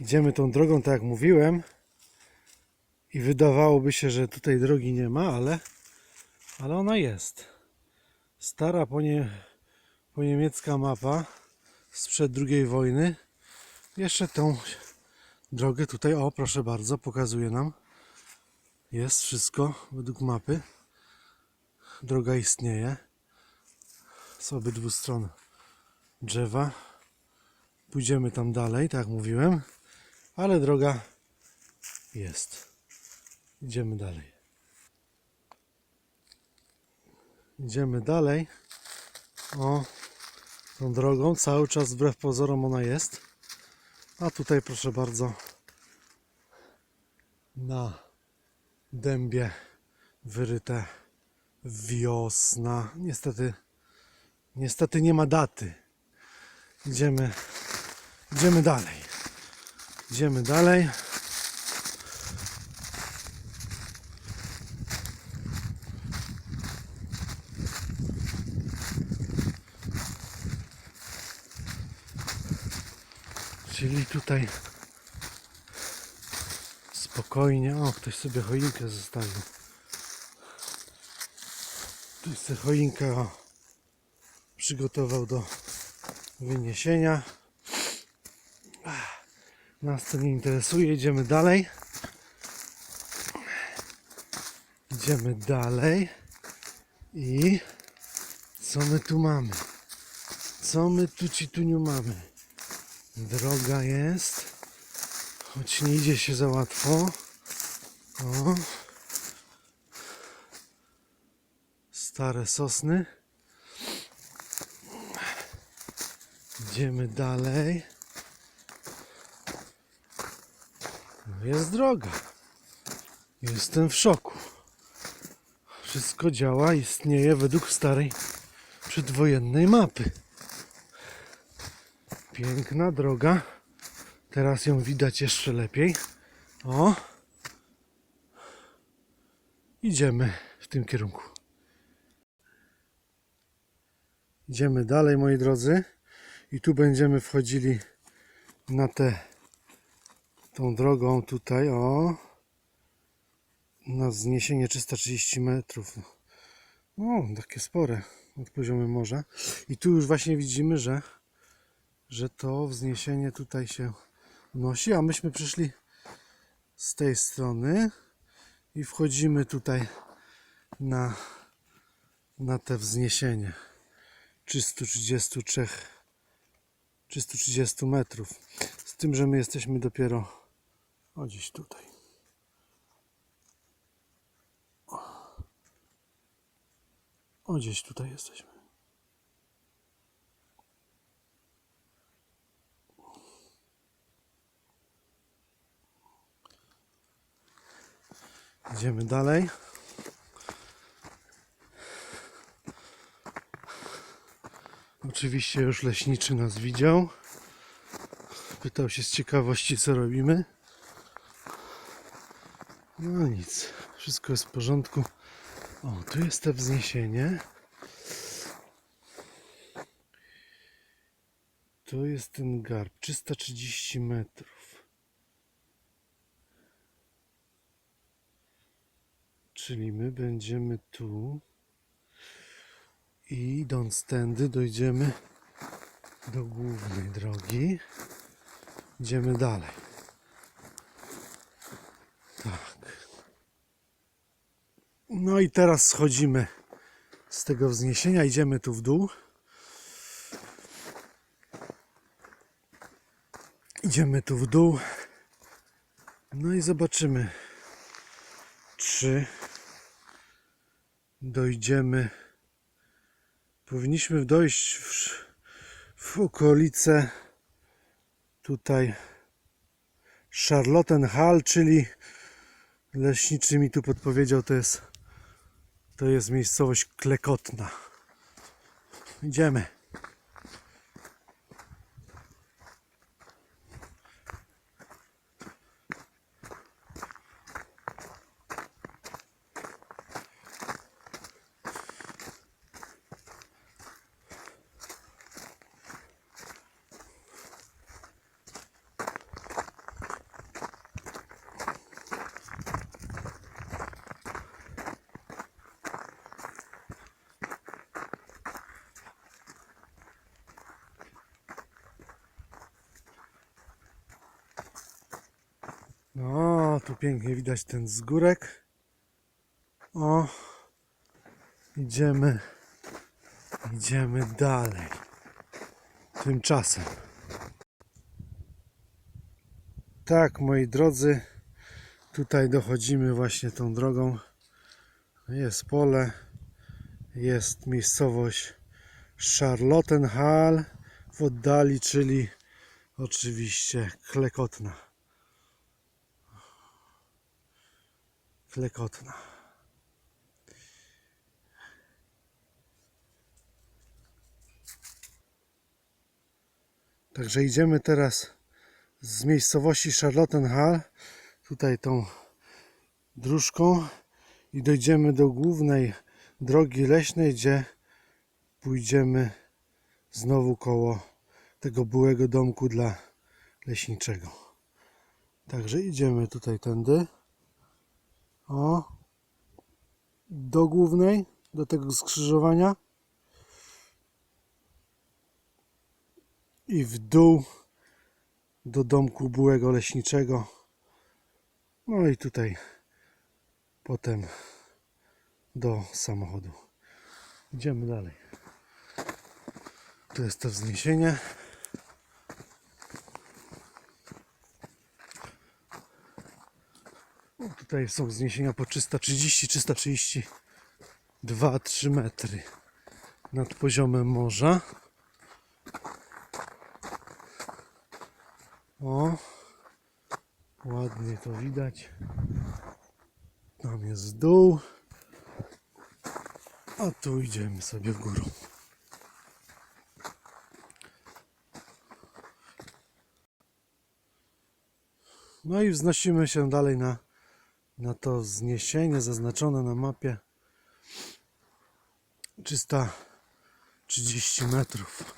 Idziemy tą drogą, tak jak mówiłem. I wydawałoby się, że tutaj drogi nie ma, ale, ale ona jest. Stara ponie, poniemiecka mapa sprzed II wojny. Jeszcze tą drogę tutaj, o proszę bardzo, pokazuje nam. Jest wszystko według mapy. Droga istnieje. Z obydwu stron drzewa. Pójdziemy tam dalej, tak jak mówiłem. Ale droga jest. Idziemy dalej. Idziemy dalej. O, tą drogą cały czas wbrew pozorom ona jest. A tutaj proszę bardzo na dębie wyryte wiosna. Niestety, niestety nie ma daty. Idziemy, idziemy dalej. Idziemy dalej. Czyli tutaj spokojnie. O, ktoś sobie choinkę zostawił. Ktoś sobie choinkę o, przygotował do wyniesienia. Nas to nie interesuje. Idziemy dalej. Idziemy dalej. I co my tu mamy? Co my tu ci tu nie mamy? Droga jest. Choć nie idzie się za łatwo. O. Stare sosny. Idziemy dalej. No Jest droga. Jestem w szoku. Wszystko działa, istnieje według starej przedwojennej mapy. Piękna droga. Teraz ją widać jeszcze lepiej. O! Idziemy w tym kierunku. Idziemy dalej, moi drodzy. I tu będziemy wchodzili na tę tą drogą tutaj, o. Na wzniesienie 330 metrów. No, takie spore od poziomu morza. I tu już właśnie widzimy, że że to wzniesienie tutaj się unosi, a myśmy przyszli z tej strony i wchodzimy tutaj na, na te wzniesienie 333 330 metrów z tym, że my jesteśmy dopiero o gdzieś tutaj o gdzieś tutaj jesteśmy Idziemy dalej. Oczywiście już leśniczy nas widział. Pytał się z ciekawości, co robimy. No nic, wszystko jest w porządku. O, tu jest to wzniesienie. Tu jest ten garb, 330 metrów. Czyli my będziemy tu i idąc tędy dojdziemy do głównej drogi. Idziemy dalej. No i teraz schodzimy z tego wzniesienia, idziemy tu w dół. Idziemy tu w dół. No i zobaczymy, czy dojdziemy. Powinniśmy dojść w, w okolice tutaj Charlottenhall, czyli leśniczy mi tu podpowiedział, to jest to jest miejscowość Klekotna. Idziemy. No, tu pięknie widać ten zgórek. O, idziemy, idziemy dalej. Tymczasem. Tak, moi drodzy, tutaj dochodzimy właśnie tą drogą. Jest pole, jest miejscowość Charlottenhall w oddali, czyli oczywiście Klekotna. Klekotna. Także idziemy teraz z miejscowości Charlottenhall, tutaj tą dróżką i dojdziemy do głównej drogi leśnej, gdzie pójdziemy znowu koło tego byłego domku dla leśniczego. Także idziemy tutaj tędy. O. Do głównej, do tego skrzyżowania. I w dół do domku byłego leśniczego. No i tutaj potem do samochodu. Idziemy dalej. Tu jest to wzniesienie. Tutaj są wzniesienia po 330, 332, 3 metry nad poziomem morza. O, ładnie to widać. Tam jest dół. A tu idziemy sobie w górę. No i wznosimy się dalej na, na to wzniesienie zaznaczone na mapie. 330 metrów.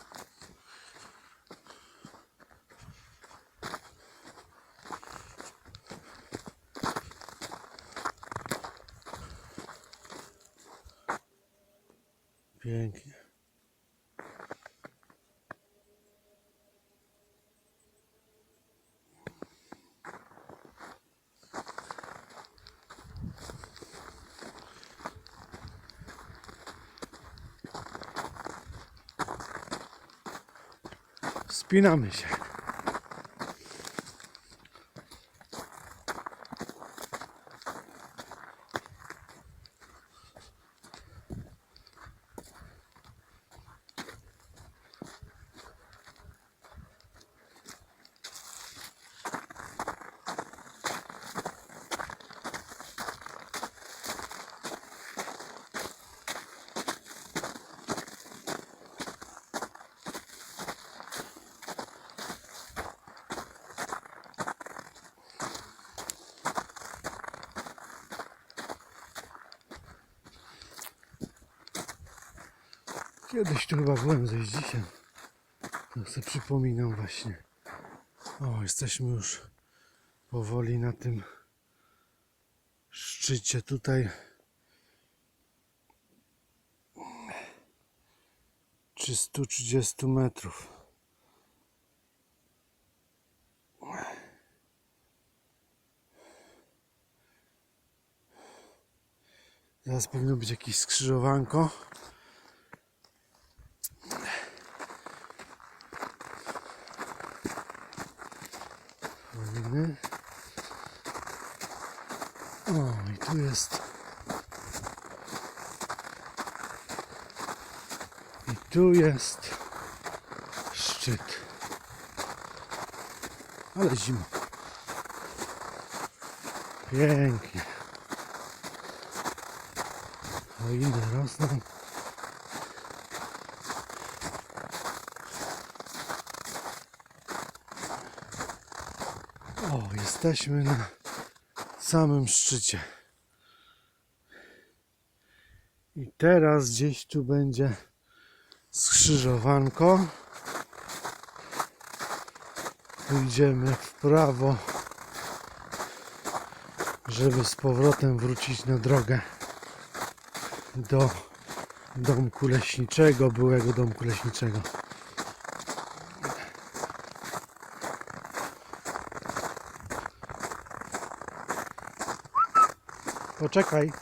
Spinamish. Kiedyś tu chyba byłem ze dzisiaj. To sobie przypominam właśnie. O, jesteśmy już powoli na tym szczycie tutaj. 330 metrów. Zaraz powinno być jakieś skrzyżowanko. O, i tu jest. I tu jest szczyt. Ale zima. Pięknie. Choiny rosną. O, jesteśmy na samym szczycie. I teraz gdzieś tu będzie skrzyżowanko. Pójdziemy w prawo, żeby z powrotem wrócić na drogę do domku leśniczego, byłego domku leśniczego. Poczekaj.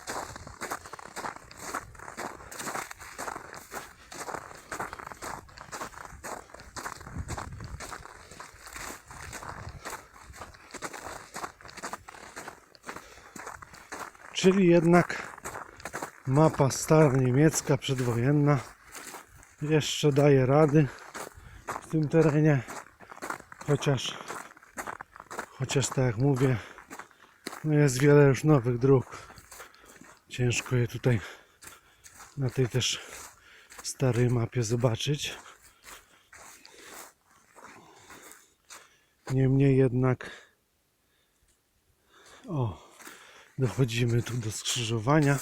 Czyli jednak mapa stara niemiecka przedwojenna jeszcze daje rady w tym terenie. Chociaż, chociaż tak jak mówię, no jest wiele już nowych dróg. Ciężko je tutaj na tej też starej mapie zobaczyć. Niemniej jednak o, dochodzimy tu do skrzyżowania.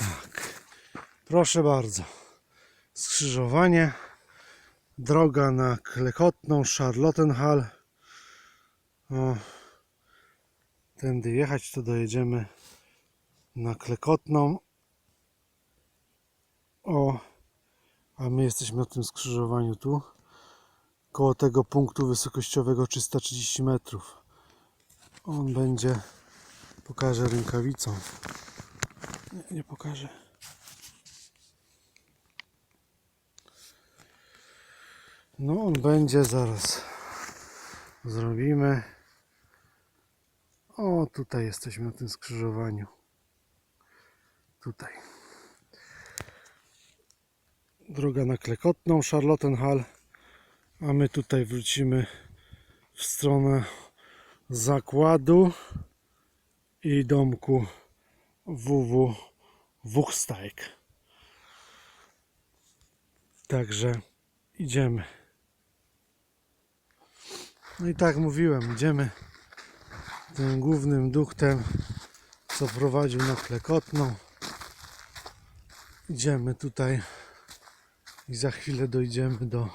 Tak. Proszę bardzo. Skrzyżowanie. Droga na Klekotną, Charlottenhall. Tędy jechać, to dojedziemy na Klekotną. O, a my jesteśmy na tym skrzyżowaniu tu. Koło tego punktu wysokościowego 330 metrów. On będzie, pokażę rękawicą. Nie, nie pokażę. No on będzie zaraz. Zrobimy. O, tutaj jesteśmy na tym skrzyżowaniu. Tutaj. Droga na Klekotną, Charlottenhall. A my tutaj wrócimy w stronę zakładu i domku WW Wuchsteig. Także idziemy. No i tak mówiłem, idziemy tym głównym duchtem, co prowadził na Klekotną. Idziemy tutaj i za chwilę dojdziemy do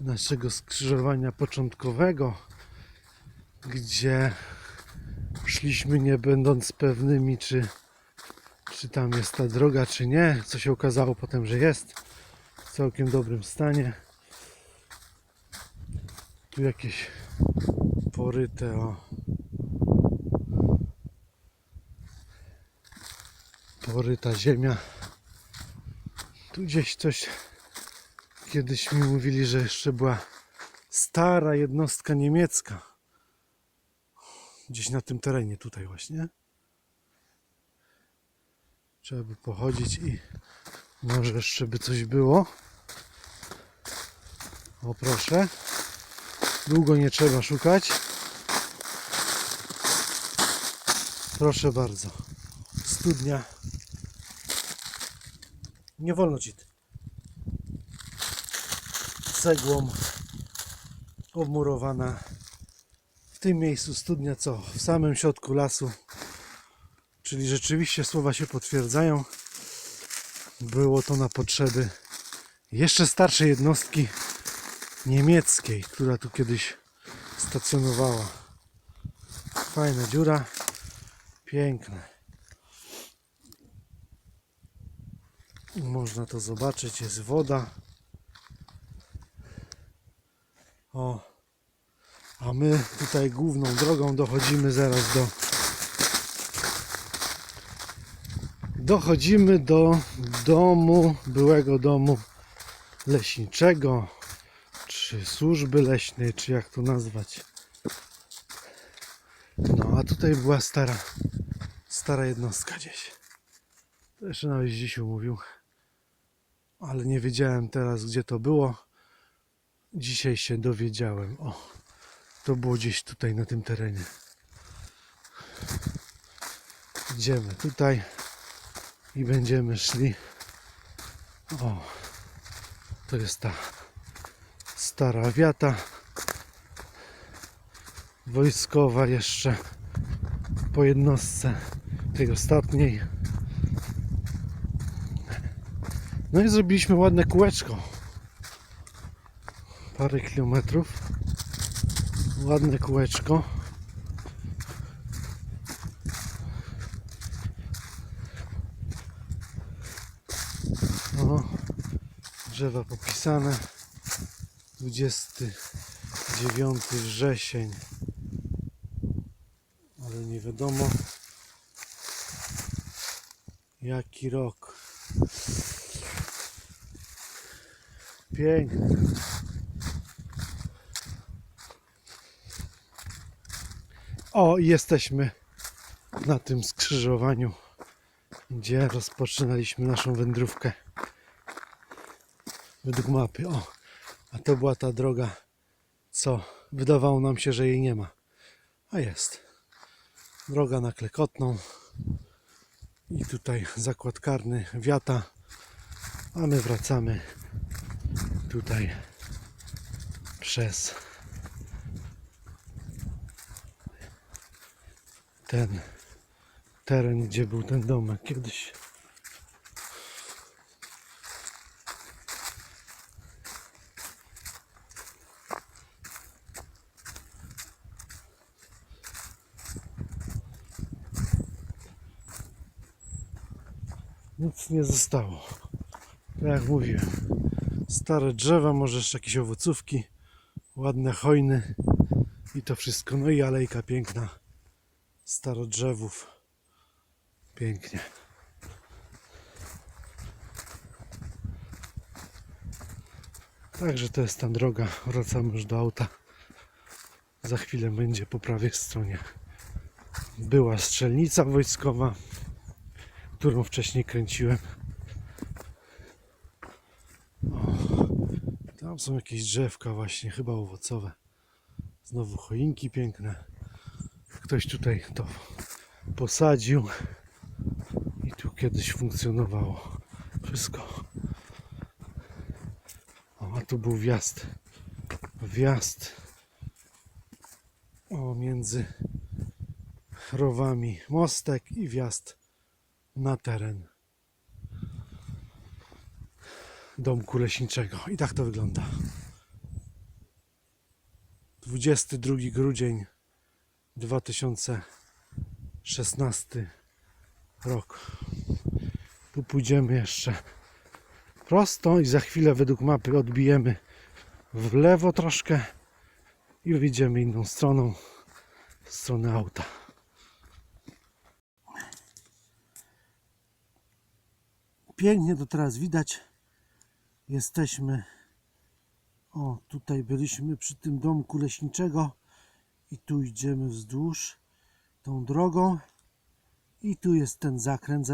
naszego skrzyżowania początkowego, gdzie szliśmy nie będąc pewnymi, czy, czy tam jest ta droga, czy nie. Co się okazało potem, że jest w całkiem dobrym stanie. Tu jakieś poryte o poryta ziemia. Tu gdzieś coś kiedyś mi mówili, że jeszcze była stara jednostka niemiecka. Gdzieś na tym terenie tutaj właśnie. Trzeba by pochodzić i może jeszcze by coś było. O proszę. Długo nie trzeba szukać. Proszę bardzo. Studnia. Nie wolno ci. Cegłą obmurowana. W tym miejscu studnia co? W samym środku lasu. Czyli rzeczywiście słowa się potwierdzają. Było to na potrzeby jeszcze starszej jednostki niemieckiej, która tu kiedyś stacjonowała. Fajna dziura, piękne. Można to zobaczyć, jest woda. O, a my tutaj główną drogą dochodzimy zaraz do dochodzimy do domu, byłego domu leśniczego czy służby leśnej, czy jak to nazwać. No, a tutaj była stara, stara jednostka gdzieś. To jeszcze nawet dziś mówił. Ale nie wiedziałem teraz, gdzie to było. Dzisiaj się dowiedziałem. O, to było gdzieś tutaj na tym terenie. Idziemy tutaj i będziemy szli. O, to jest ta stara wiata. Wojskowa jeszcze po jednostce tej ostatniej. No i zrobiliśmy ładne kółeczko. Parę kilometrów. Ładne kółeczko. Drzewa popisane 29 wrzesień ale nie wiadomo jaki rok. Piękny. O, jesteśmy na tym skrzyżowaniu, gdzie rozpoczynaliśmy naszą wędrówkę według mapy. O, a to była ta droga, co wydawało nam się, że jej nie ma. A jest. Droga na Klekotną. I tutaj zakład karny wiata. A my wracamy tutaj przez ten teren, gdzie był ten domek kiedyś. Nie zostało. Tak jak mówiłem. Stare drzewa, może jeszcze jakieś owocówki, ładne hojny i to wszystko. No i alejka piękna starodrzewów. Pięknie. Także to jest ta droga. Wracamy już do auta. Za chwilę będzie po prawej stronie. Była strzelnica wojskowa, którą wcześniej kręciłem. Tam są jakieś drzewka właśnie, chyba owocowe. Znowu choinki piękne. Ktoś tutaj to posadził i tu kiedyś funkcjonowało wszystko. O, a tu był wjazd. Wjazd o, między rowami mostek i wjazd na teren domku leśniczego. I tak to wygląda. 22 grudzień 2016 rok. Tu pójdziemy jeszcze prosto i za chwilę według mapy odbijemy w lewo troszkę i wyjdziemy inną stroną, w stronę auta. Pięknie to teraz widać. Jesteśmy. O, tutaj byliśmy przy tym domku leśniczego i tu idziemy wzdłuż tą drogą i tu jest ten zakręt.